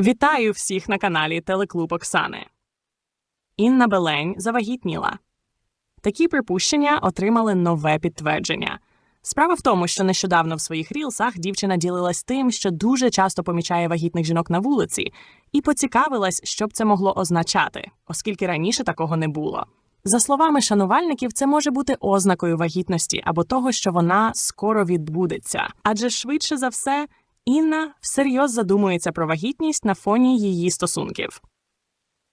Вітаю всіх на каналі Телеклуб Оксани. Інна Белень завагітніла. Такі припущення отримали нове підтвердження. Справа в тому, що нещодавно в своїх рілсах дівчина ділилась тим, що дуже часто помічає вагітних жінок на вулиці, і поцікавилась, що б це могло означати, оскільки раніше такого не було. За словами шанувальників, це може бути ознакою вагітності або того, що вона скоро відбудеться. Адже швидше за все, Інна всерйоз задумується про вагітність на фоні її стосунків.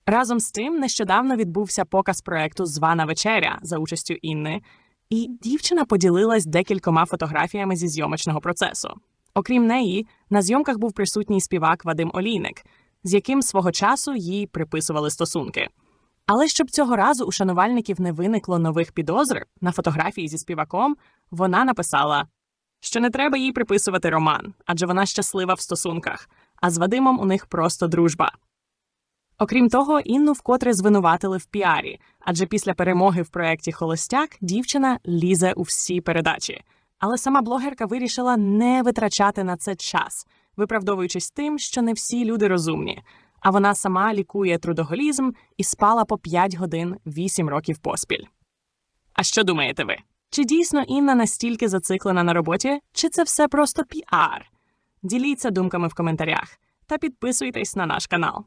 Разом з тим, нещодавно відбувся показ проекту Звана вечеря за участю Інни, і дівчина поділилась декількома фотографіями зі зйомочного процесу. Окрім неї, на зйомках був присутній співак Вадим Олійник, з яким свого часу їй приписували стосунки. Але щоб цього разу у шанувальників не виникло нових підозр на фотографії зі співаком, вона написала, що не треба їй приписувати роман, адже вона щаслива в стосунках, а з Вадимом у них просто дружба. Окрім того, Інну вкотре звинуватили в піарі, адже після перемоги в проєкті Холостяк дівчина лізе у всі передачі. Але сама блогерка вирішила не витрачати на це час, виправдовуючись тим, що не всі люди розумні, а вона сама лікує трудоголізм і спала по 5 годин 8 років поспіль. А що думаєте ви? Чи дійсно Інна настільки зациклена на роботі, чи це все просто піар? Діліться думками в коментарях та підписуйтесь на наш канал.